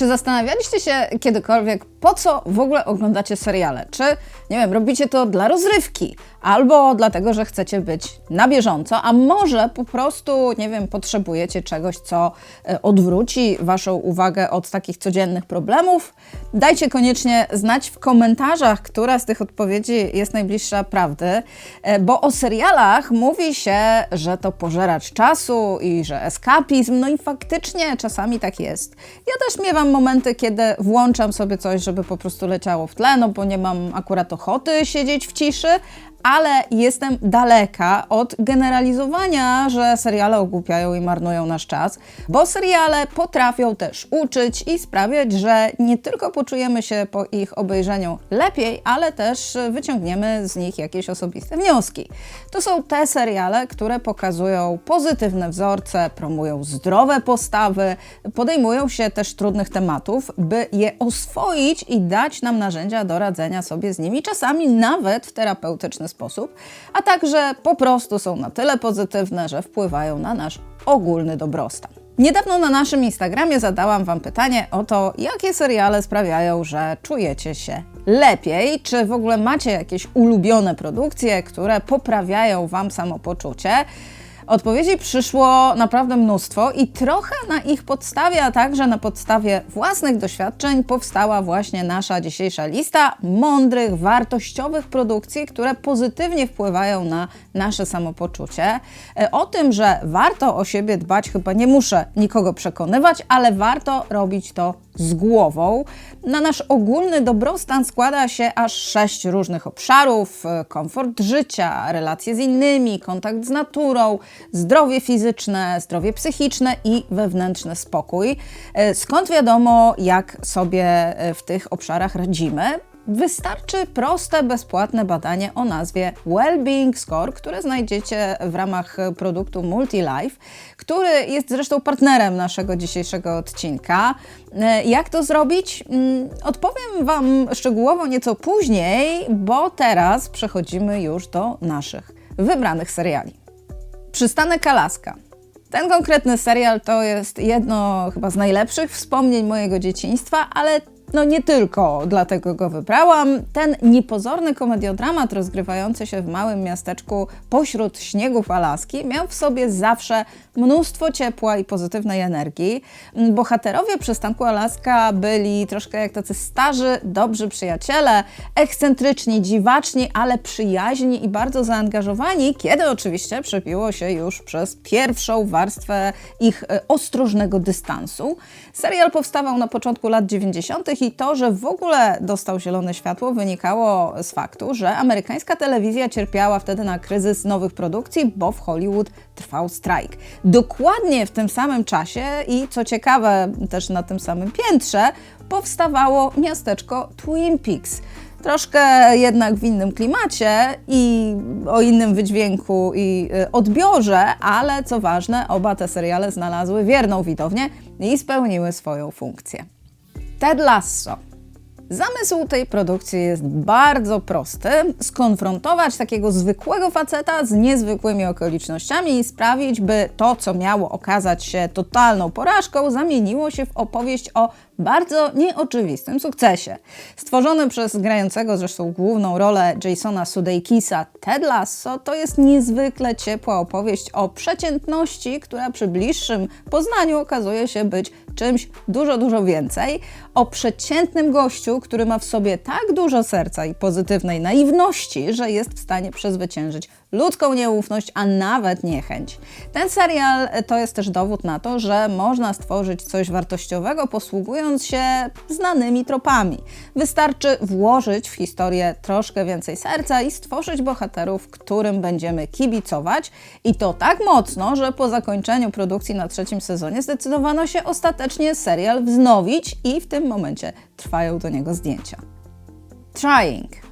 Czy zastanawialiście się kiedykolwiek, po co w ogóle oglądacie seriale? Czy, nie wiem, robicie to dla rozrywki, albo dlatego, że chcecie być na bieżąco, a może po prostu, nie wiem, potrzebujecie czegoś, co e, odwróci Waszą uwagę od takich codziennych problemów? Dajcie koniecznie znać w komentarzach, która z tych odpowiedzi jest najbliższa prawdy, e, bo o serialach mówi się, że to pożeracz czasu i że eskapizm, no i faktycznie czasami tak jest. Ja też miewam momenty, kiedy włączam sobie coś, żeby po prostu leciało w tle, no bo nie mam akurat ochoty siedzieć w ciszy, ale jestem daleka od generalizowania, że seriale ogłupiają i marnują nasz czas, bo seriale potrafią też uczyć i sprawiać, że nie tylko poczujemy się po ich obejrzeniu lepiej, ale też wyciągniemy z nich jakieś osobiste wnioski. To są te seriale, które pokazują pozytywne wzorce, promują zdrowe postawy, podejmują się też trudnych tematów, by je oswoić i dać nam narzędzia do radzenia sobie z nimi, czasami nawet w terapeutyczny sposób, a także po prostu są na tyle pozytywne, że wpływają na nasz ogólny dobrostan. Niedawno na naszym Instagramie zadałam Wam pytanie o to, jakie seriale sprawiają, że czujecie się lepiej, czy w ogóle macie jakieś ulubione produkcje, które poprawiają Wam samopoczucie. Odpowiedzi przyszło naprawdę mnóstwo i trochę na ich podstawie, a także na podstawie własnych doświadczeń powstała właśnie nasza dzisiejsza lista mądrych, wartościowych produkcji, które pozytywnie wpływają na nasze samopoczucie. E, o tym, że warto o siebie dbać, chyba nie muszę nikogo przekonywać, ale warto robić to z głową. Na nasz ogólny dobrostan składa się aż sześć różnych obszarów: e, komfort życia, relacje z innymi, kontakt z naturą, zdrowie fizyczne, zdrowie psychiczne i wewnętrzny spokój. E, skąd wiadomo, jak sobie e, w tych obszarach radzimy? Wystarczy proste, bezpłatne badanie o nazwie Wellbeing Score, które znajdziecie w ramach produktu MultiLife, który jest zresztą partnerem naszego dzisiejszego odcinka. E, jak to zrobić? Mm, odpowiem Wam szczegółowo nieco później, bo teraz przechodzimy już do naszych wybranych seriali. Przystanek Alaska. Ten konkretny serial to jest jedno chyba z najlepszych wspomnień mojego dzieciństwa, ale no nie tylko dlatego go wybrałam. Ten niepozorny komediodramat rozgrywający się w małym miasteczku pośród śniegów Alaski miał w sobie zawsze mnóstwo ciepła i pozytywnej energii. Bohaterowie przystanku Alaska byli troszkę jak tacy starzy, dobrzy przyjaciele, ekscentryczni, dziwaczni, ale przyjaźni i bardzo zaangażowani, kiedy oczywiście przebiło się już przez pierwszą warstwę ich e, ostrożnego dystansu. Serial powstawał na początku lat 90 i to, że w ogóle dostał zielone światło, wynikało z faktu, że amerykańska telewizja cierpiała wtedy na kryzys nowych produkcji, bo w Hollywood trwał strajk. Dokładnie w tym samym czasie i co ciekawe, też na tym samym piętrze, powstawało miasteczko Twin Peaks. Troszkę jednak w innym klimacie i o innym wydźwięku i y, odbiorze, ale co ważne, oba te seriale znalazły wierną widownię i spełniły swoją funkcję. Ted Lasso. Zamysł tej produkcji jest bardzo prosty: skonfrontować takiego zwykłego faceta z niezwykłymi okolicznościami i sprawić, by to, co miało okazać się totalną porażką, zamieniło się w opowieść o bardzo nieoczywistym sukcesie. Stworzony przez grającego zresztą główną rolę Jasona Sudeikisa Ted Lasso to jest niezwykle ciepła opowieść o przeciętności, która przy bliższym poznaniu okazuje się być czymś dużo, dużo więcej. O przeciętnym gościu, który ma w sobie tak dużo serca i pozytywnej naiwności, że jest w stanie przezwyciężyć ludzką nieufność, a nawet niechęć. Ten serial to jest też dowód na to, że można stworzyć coś wartościowego posługując się znanymi tropami. Wystarczy włożyć w historię troszkę więcej serca i stworzyć bohaterów, którym będziemy kibicować i to tak mocno, że po zakończeniu produkcji na trzecim sezonie zdecydowano się ostatecznie serial wznowić i w tym momencie trwają do niego zdjęcia. Trying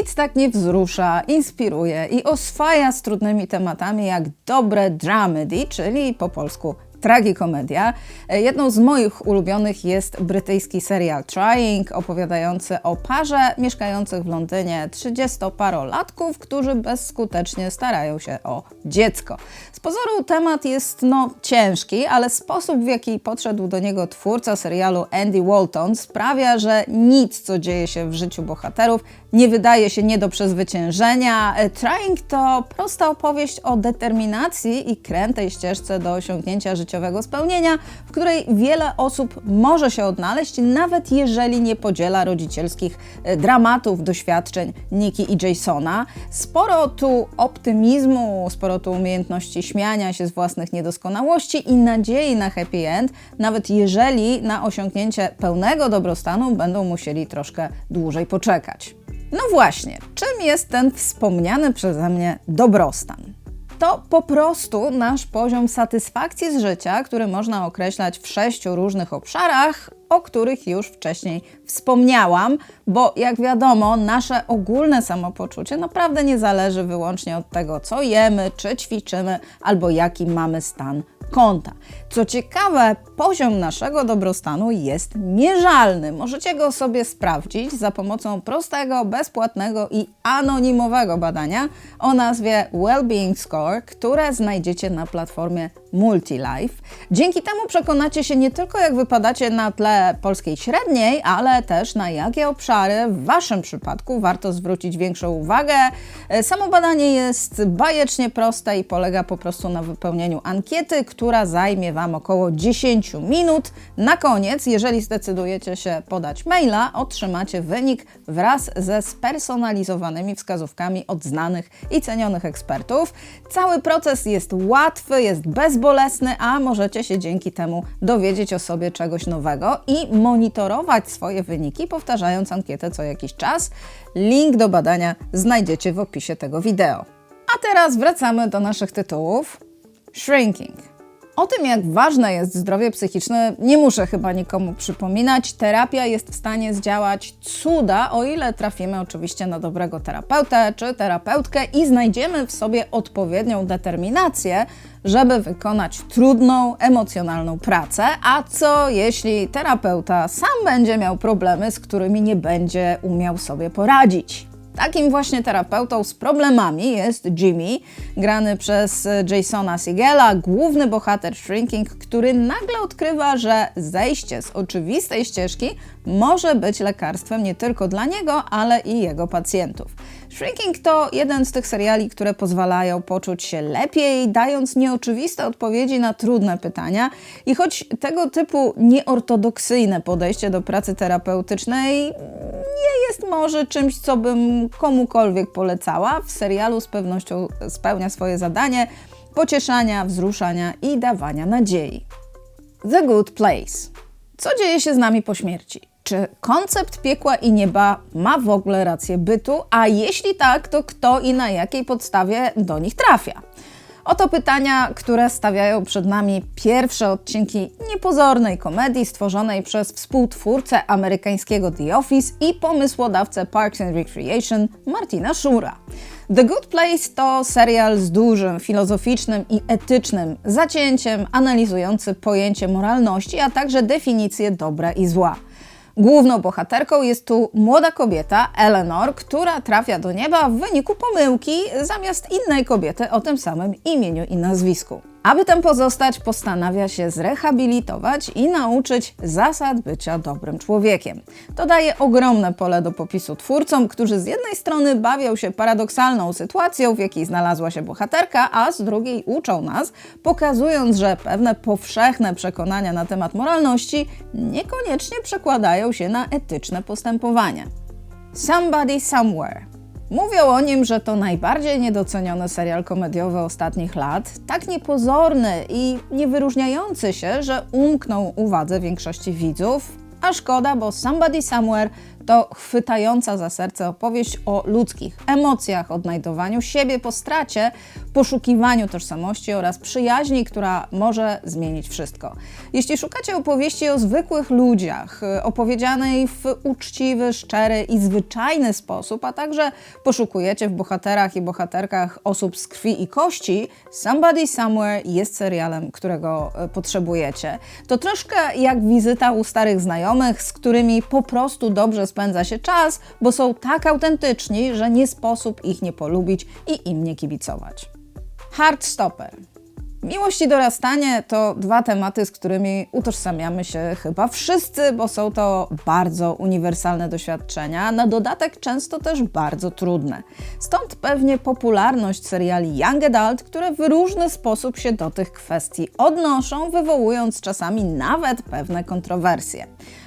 nic tak nie wzrusza, inspiruje i oswaja z trudnymi tematami jak dobre dramedy, czyli po polsku tragikomedia. E, Jedną z moich ulubionych jest brytyjski serial Trying, opowiadający o parze mieszkających w Londynie 30-parolatków, którzy bezskutecznie starają się o dziecko. Z pozoru temat jest no ciężki, ale sposób w jaki podszedł do niego twórca serialu Andy Walton sprawia, że nic co dzieje się w życiu bohaterów nie wydaje się nie do przezwyciężenia. E, Trying to prosta opowieść o determinacji i krętej ścieżce do osiągnięcia życiowego spełnienia, w której wiele osób może się odnaleźć, nawet jeżeli nie podziela rodzicielskich e, dramatów, doświadczeń Niki i Jasona. Sporo tu optymizmu, sporo tu umiejętności śmiania się z własnych niedoskonałości i nadziei na happy end, nawet jeżeli na osiągnięcie pełnego dobrostanu będą musieli troszkę dłużej poczekać. No właśnie, czym jest ten wspomniany przeze mnie dobrostan? To po prostu nasz poziom satysfakcji z życia, który można określać w sześciu różnych obszarach, o których już wcześniej wspomniałam, bo jak wiadomo, nasze ogólne samopoczucie naprawdę nie zależy wyłącznie od tego, co jemy, czy ćwiczymy, albo jaki mamy stan konta. Co ciekawe, poziom naszego dobrostanu jest mierzalny. Możecie go sobie sprawdzić za pomocą prostego, bezpłatnego i anonimowego badania o nazwie Wellbeing Score, które znajdziecie na platformie Multilife. Dzięki temu przekonacie się nie tylko jak wypadacie na tle polskiej średniej, ale też na jakie obszary w Waszym przypadku warto zwrócić większą uwagę. Samo badanie jest bajecznie proste i polega po prostu na wypełnieniu ankiety, która zajmie Wam około 10 minut. Na koniec, jeżeli zdecydujecie się podać maila, otrzymacie wynik wraz ze spersonalizowanymi wskazówkami od znanych i cenionych ekspertów. Cały proces jest łatwy, jest bezbolesny, a możecie się dzięki temu dowiedzieć o sobie czegoś nowego i monitorować swoje wyniki, powtarzając ankietę co jakiś czas. Link do badania znajdziecie w opisie tego wideo. A teraz wracamy do naszych tytułów. Shrinking. O tym, jak ważne jest zdrowie psychiczne, nie muszę chyba nikomu przypominać. Terapia jest w stanie zdziałać cuda, o ile trafimy oczywiście na dobrego terapeutę czy terapeutkę i znajdziemy w sobie odpowiednią determinację, żeby wykonać trudną, emocjonalną pracę. A co jeśli terapeuta sam będzie miał problemy, z którymi nie będzie umiał sobie poradzić? Takim właśnie terapeutą z problemami jest Jimmy, grany przez Jasona Sigela, główny bohater Shrinking, który nagle odkrywa, że zejście z oczywistej ścieżki może być lekarstwem nie tylko dla niego, ale i jego pacjentów. Shrinking to jeden z tych seriali, które pozwalają poczuć się lepiej, dając nieoczywiste odpowiedzi na trudne pytania. I choć tego typu nieortodoksyjne podejście do pracy terapeutycznej nie jest może czymś, co bym komukolwiek polecała, w serialu z pewnością spełnia swoje zadanie pocieszania, wzruszania i dawania nadziei. The Good Place. Co dzieje się z nami po śmierci? Czy koncept piekła i nieba ma w ogóle rację bytu? A jeśli tak, to kto i na jakiej podstawie do nich trafia? Oto pytania, które stawiają przed nami pierwsze odcinki niepozornej komedii stworzonej przez współtwórcę amerykańskiego The Office i pomysłodawcę Parks and Recreation Martina Shura. The Good Place to serial z dużym filozoficznym i etycznym zacięciem analizujący pojęcie moralności, a także definicję dobra i zła. Główną bohaterką jest tu młoda kobieta, Eleanor, która trafia do nieba w wyniku pomyłki zamiast innej kobiety o tym samym imieniu i nazwisku. Aby tam pozostać, postanawia się zrehabilitować i nauczyć zasad bycia dobrym człowiekiem. To daje ogromne pole do popisu twórcom, którzy z jednej strony bawią się paradoksalną sytuacją, w jakiej znalazła się bohaterka, a z drugiej uczą nas, pokazując, że pewne powszechne przekonania na temat moralności niekoniecznie przekładają się na etyczne postępowanie. Somebody Somewhere Mówią o nim, że to najbardziej niedoceniony serial komediowy ostatnich lat, tak niepozorny i niewyróżniający się, że umknął uwadze większości widzów, A szkoda, bo Somebody Somewhere to chwytająca za serce opowieść o ludzkich emocjach, odnajdowaniu siebie po stracie, poszukiwaniu tożsamości oraz przyjaźni, która może zmienić wszystko. Jeśli szukacie opowieści o zwykłych ludziach, opowiedzianej w uczciwy, szczery i zwyczajny sposób, a także poszukujecie w bohaterach i bohaterkach osób z krwi i kości, Somebody Somewhere jest serialem, którego e, potrzebujecie. To troszkę jak wizyta u starych znajomych, z którymi po prostu dobrze spędza się czas, bo są tak autentyczni, że nie sposób ich nie polubić i im nie kibicować. Heartstopper. Miłość i dorastanie to dwa tematy, z którymi utożsamiamy się chyba wszyscy, bo są to bardzo uniwersalne doświadczenia, na dodatek często też bardzo trudne. Stąd pewnie popularność seriali Young Adult, które w różny sposób się do tych kwestii odnoszą, wywołując czasami nawet pewne kontrowersje.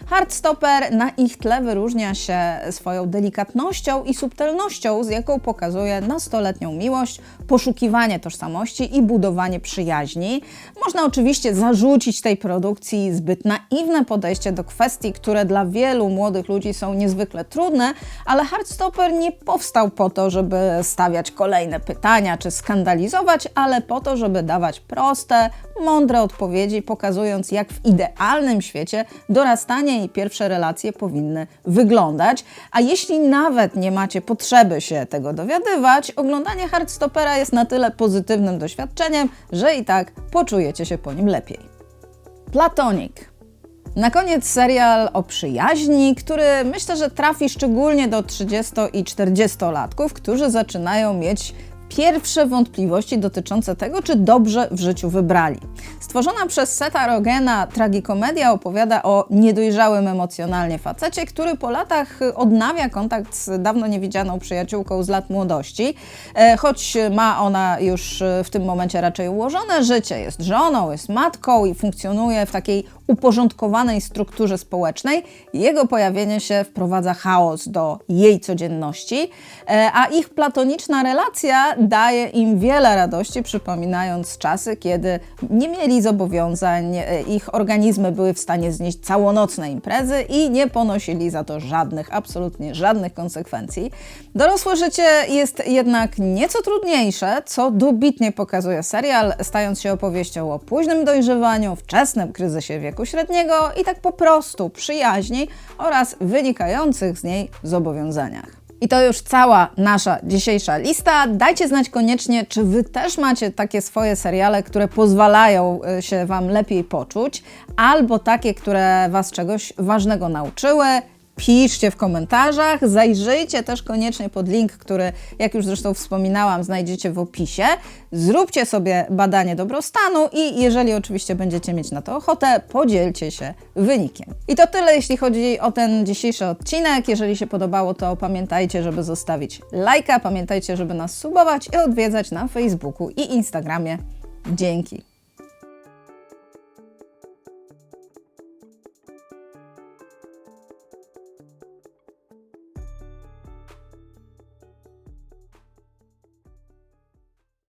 Hardstopper na ich tle wyróżnia się swoją delikatnością i subtelnością, z jaką pokazuje nastoletnią miłość, poszukiwanie tożsamości i budowanie przyjaźni. Można oczywiście zarzucić tej produkcji zbyt naiwne podejście do kwestii, które dla wielu młodych ludzi są niezwykle trudne, ale Hardstopper nie powstał po to, żeby stawiać kolejne pytania czy skandalizować, ale po to, żeby dawać proste, mądre odpowiedzi, pokazując jak w idealnym świecie dorastanie i pierwsze relacje powinny wyglądać. A jeśli nawet nie macie potrzeby się tego dowiadywać, oglądanie Hardstopera jest na tyle pozytywnym doświadczeniem, że i tak poczujecie się po nim lepiej. Platonic. Na koniec serial o przyjaźni, który myślę, że trafi szczególnie do 30 i 40-latków, którzy zaczynają mieć pierwsze wątpliwości dotyczące tego, czy dobrze w życiu wybrali. Stworzona przez Seta Rogena tragikomedia opowiada o niedojrzałym emocjonalnie facecie, który po latach odnawia kontakt z dawno niewidzianą przyjaciółką z lat młodości. E, choć ma ona już w tym momencie raczej ułożone życie, jest żoną, jest matką i funkcjonuje w takiej uporządkowanej strukturze społecznej, jego pojawienie się wprowadza chaos do jej codzienności, e, a ich platoniczna relacja daje im wiele radości, przypominając czasy, kiedy nie mieli zobowiązań, e, ich organizmy były w stanie znieść całonocne imprezy i nie ponosili za to żadnych, absolutnie żadnych konsekwencji. Dorosłe życie jest jednak nieco trudniejsze, co dobitnie pokazuje serial, stając się opowieścią o późnym dojrzewaniu, wczesnym kryzysie wieku średniego i tak po prostu przyjaźni oraz wynikających z niej zobowiązaniach. I to już cała nasza dzisiejsza lista. Dajcie znać koniecznie, czy Wy też macie takie swoje seriale, które pozwalają y, się Wam lepiej poczuć, albo takie, które Was czegoś ważnego nauczyły piszcie w komentarzach. Zajrzyjcie też koniecznie pod link, który, jak już zresztą wspominałam, znajdziecie w opisie. Zróbcie sobie badanie dobrostanu i jeżeli oczywiście będziecie mieć na to ochotę, podzielcie się wynikiem. I to tyle, jeśli chodzi o ten dzisiejszy odcinek. Jeżeli się podobało, to pamiętajcie, żeby zostawić lajka, pamiętajcie, żeby nas subować i odwiedzać na Facebooku i Instagramie. Dzięki.